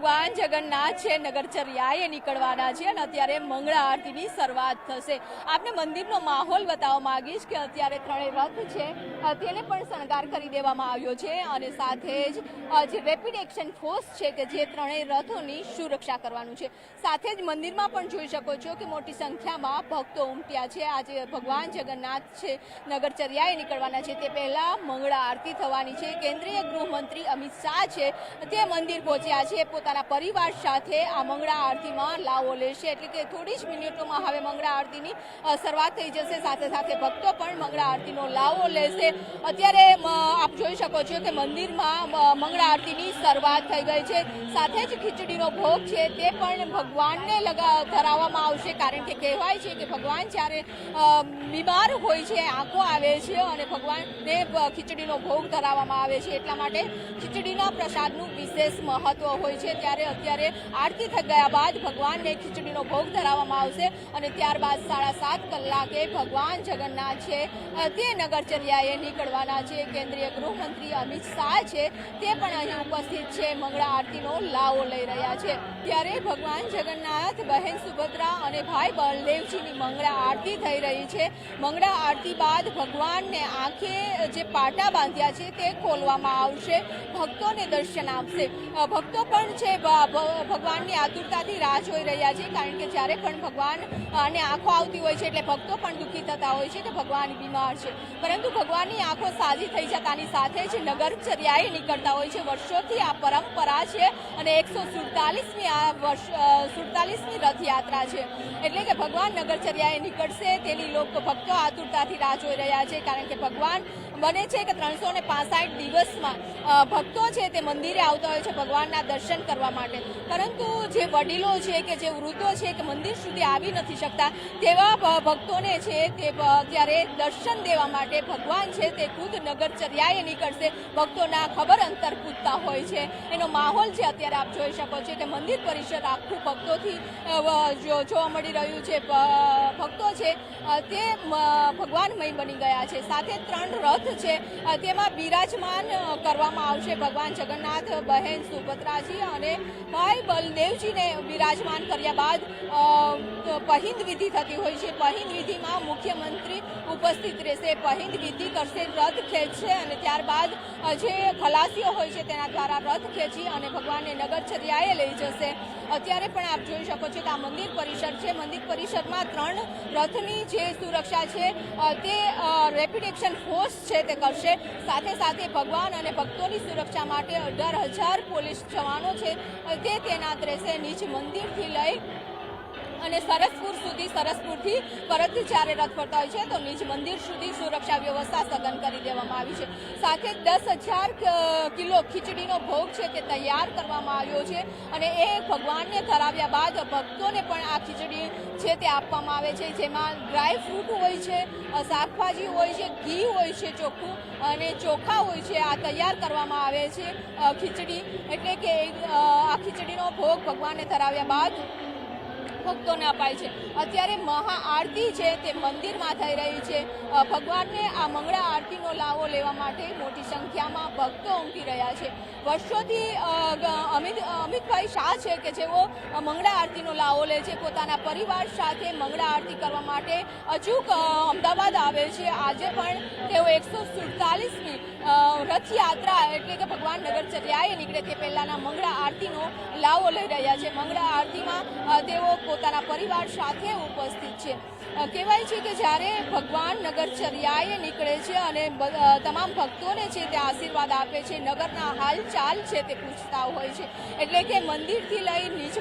ભગવાન જગન્નાથ છે, નગરચર્યાએ નીકળવાના છે અને અત્યારે મંગળા આરતીની શરૂઆત થશે. આપને મંદિરનો માહોલ બતાવવા માંગીશ કે અત્યારે ત્રણેય રથ છે તેને પણ શણગાર કરી દેવામાં આવ્યો છે અને સાથે જ જે રેપિડ એક્શન ફોર્સ છે કે જે ત્રણેય રથોની સુરક્ષા કરવાનું છે. સાથે જ મંદિરમાં પણ જોઈ શકો છો કે મોટી સંખ્યામાં ભક્તો ઉમટ્યા છે. આજે ભગવાન જગન્નાથ છે, નગરચર્યાએ નીકળવાના છે. તે પહેલાં મંગળા આરતી થવાની છે. કેન્દ્રીય ગૃહમંત્રી અમિત શાહ છે, તે મંદિર પહોંચ્યા છે. પોતાના પરિવાર સાથે આ મંગળા આરતીમાં લાવો લેશે. એટલે કે થોડી જ મિનિટોમાં હવે મંગળા આરતીની શરૂઆત થઈ જશે. સાથે સાથે ભક્તો પણ મંગળા આરતીનો લાવો લેશે. અત્યારે આપ જોઈ શકો છો કે મંદિરમાં મંગળા આરતીની શરૂઆત થઈ ગઈ છે. સાથે જ ખીચડીનો ભોગ છે તે પણ ભગવાનને લગા, ધરાવવામાં આવશે. કારણ કે કહેવાય છે કે ભગવાન જ્યારે બીમાર હોય છે, આંખો આવે છે અને ભગવાનને ખીચડીનો ભોગ ધરાવવામાં આવે છે. એટલા માટે ખીચડીના પ્રસાદનું વિશેષ મહત્વ હોય છે. ત્યારે અત્યારે આરતી થઈ ગયા બાદ ભગવાનને ખીચડીનો ભોગ ધરાવવામાં આવશે અને ત્યારબાદ સાડા સાત કલાકે ભગવાન જગન્નાથ છે તે નગરચર્યાએ નીકળવાના છે. કેન્દ્રીય ગૃહમંત્રી અમિત શાહ છે, તે પણ અહીં ઉપસ્થિત છે, મંગળા આરતીનો લાવો લઈ રહ્યા છે. ત્યારે ભગવાન જગન્નાથ, બહેન સુભદ્રા અને ભાઈ બળદેવજીની મંગળા આરતી થઈ રહી છે. મંગળા આરતી બાદ ભગવાનને આંખે જે પાટા બાંધ્યા છે, તે ખોલવામાં આવશે. ભક્તોને દર્શન આપશે. ભક્તો પણ છે ભગવાનની આતુરતાથી રાહ જોઈ રહ્યા છે, કારણ કે જ્યારે પણ ભગવાન અને આંખો આવતી હોય છે, એટલે ભક્તો પણ દુઃખી થતા હોય છે કે ભગવાન બીમાર છે. પરંતુ ભગવાનની આંખો સાજી થઈ જતાની સાથે જ નગરચર્યાએ નીકળતા હોય છે. વર્ષોથી આ પરંપરા છે અને એકસો સુડતાલીસમી આ વર્ષ સુડતાલીસમી રથયાત્રા છે. એટલે કે ભગવાન નગરચર્યાએ નીકળશે તેની લોકો ભક્તો આતુરતાથી રાહ જોઈ રહ્યા છે, કારણ કે ભગવાન બને છે કે ત્રણસો ને પાસઠ દિવસમાં ભક્તો છે તે મંદિરે આવતા હોય છે ભગવાનના દર્શન કરવા માટે. પરંતુ જે વડીલો છે કે જે વૃદ્ધો છે કે મંદિર સુધી આવી નથી શકતા, તેવા ભક્તોને છે તે અત્યારે દર્શન દેવા માટે ભગવાન છે તે ખુદ નગરચર્યાએ નીકળશે, ભક્તોના ખબર અંતર પૂછતા હોય છે. એનો માહોલ છે અત્યારે આપ જોઈ શકો છો કે મંદિર પરિસર આખું ભક્તોથી જોવા મળી રહ્યું છે. ભક્તો છે તે ભગવાનમય બની ગયા છે. સાથે ત્રણ રથ છે. તેમાં બિરાજમાન કરવામાં આવશે ભગવાન જગન્નાથ, બહેન સુભદ્રાજી અને ભાઈ બલદેવજીને બિરાજમાન કર્યા બાદ પહિંદ વિધિ થતી હોય છે. પહિંદ વિધિમાં મુખ્યમંત્રી ઉપસ્થિત રહેશે. પહિંદ વિધિ કરશે, રથ ખેંચશે અને ત્યારબાદ જે ખલાસીઓ હોય છે તેના દ્વારા રથ ખેંચી અને ભગવાનને નગરચર્યાએ લઈ જશે. અત્યારે પણ આપ જોઈ શકો છો કે આ મંદિર પરિસર છે. મંદિર પરિસરમાં ત્રણ રથની જે સુરક્ષા છે તે રેપિડ એક્શન ફોર્સ છે તે કરશે. સાથે સાથે ભગવાન અને ભક્તોની સુરક્ષા માટે અઢાર હજાર પોલીસ જવાનો છે. તે તૈનાત રહેશે નીચ મંદિરથી લઈ અને સરસપુર સુધી, સરસપુરથી પરત જ્યારે રથ ફરતા હોય છે, તો નિજ મંદિર સુધી સુરક્ષા વ્યવસ્થા સઘન કરી દેવામાં આવી છે. સાથે દસ હજાર કિલો ખીચડીનો ભોગ છે તે તૈયાર કરવામાં આવ્યો છે અને એ ભગવાનને ધરાવ્યા બાદ ભક્તોને પણ આ ખીચડી છે તે આપવામાં આવે છે. જેમાં ડ્રાય ફ્રૂટ હોય છે શાકભાજી હોય છે, ઘી હોય છે ચોખ્ખું અને ચોખા હોય છે, આ તૈયાર કરવામાં આવે છે ખીચડી. એટલે કે આ ખીચડીનો ભોગ ભગવાનને ધરાવ્યા બાદ ભક્તોને અપાય છે. અત્યારે મહાઆરતી છે, તે મંદિરમાં થઈ રહી છે. ભગવાનને આ મંગળા આરતીનો લાવો લેવા માટે મોટી સંખ્યામાં ભક્તો ઉમટી રહ્યા છે. વર્ષોથી અમિત, અમિતભાઈ શાહ છે કે જેઓ મંગળા આરતીનો લાવો લે છે, પોતાના પરિવાર સાથે મંગળા આરતી કરવા માટે અચૂક અમદાવાદ આવે છે. આજે પણ તેઓ એકસો સુડતાલીસમી રથયાત્રા એટલે કે ભગવાન નગરચર્યાએ નીકળે તે પહેલાંના મંગળા આરતીનો લાવો લઈ રહ્યા છે. મંગળા આરતીમાં તેઓ પોતાના પરિવાર સાથે ઉપસ્થિત છે. કહેવાય છે કે જ્યારે ભગવાન નગરચર્યાએ નીકળે છે અને તમામ ભક્તોને છે તે આશીર્વાદ આપે છે. નગરના હાલચાલ છે તે પૂછતા હોય છે. એટલે કે મંદિરથી લઈ નીચ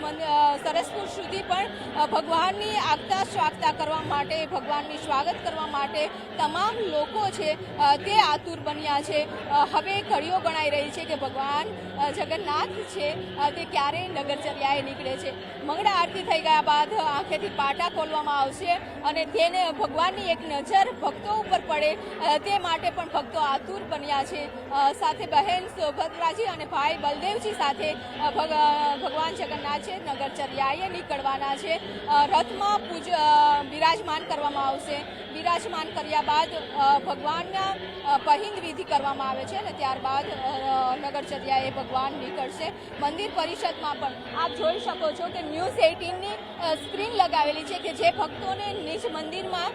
સરસપુર સુધી પણ ભગવાનની આગતા સ્વાગતા કરવા માટે, ભગવાનની સ્વાગત કરવા માટે તમામ લોકો છે તે આતુર બન્યા છે. હવે ઘડીઓ ગણાઈ રહી છે કે ભગવાન જગન્નાથ છે તે ક્યારે નગરચર્યાએ નીકળે છે. મંગળા આરતી થઈ ગયા બાદ આંખેથી પાટા ખોલવામાં આવશે અને તેને ભગવાનની એક નજર ભક્તો ઉપર પડે તે માટે પણ ભક્તો આતુર બન્યા છે. સાથે બહેન સુભદ્રાજી અને ભાઈ બલદેવજી સાથે ભગ- ભગવાન જગન્નાથ છે નગરચર્યાએ નીકળવાના છે. રથમાં પૂજ બિરાજમાન કરવામાં આવશે. બિરાજમાન કર્યા બાદ ભગવાનના પહિંદ વિધિ કરવામાં આવે છે અને ત્યારબાદ નગરચર્યાએ ભગવાન નીકળશે. મંદિર પરિષદમાં પણ આપ જોઈ શકો છો કે ન્યૂઝ એઇટીનની સ્ક્રીન લગાવેલી છે કે જે ભક્તોને નિજ મંદિરમાં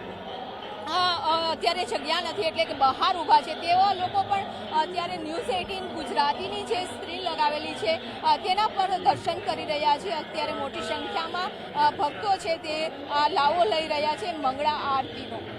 અત્યારે જગ્યા નથી એટલે કે બહાર ઊભા છે. તેવા લોકો પણ અત્યારે ન્યૂઝ એઇટીન ગુજરાતીની જે સ્ક્રીન લગાવેલી છે તેના પર દર્શન કરી રહ્યા છે. અત્યારે મોટી સંખ્યામાં ભક્તો છે તે લાવો લઈ રહ્યા છે મંગળા આરતીનો.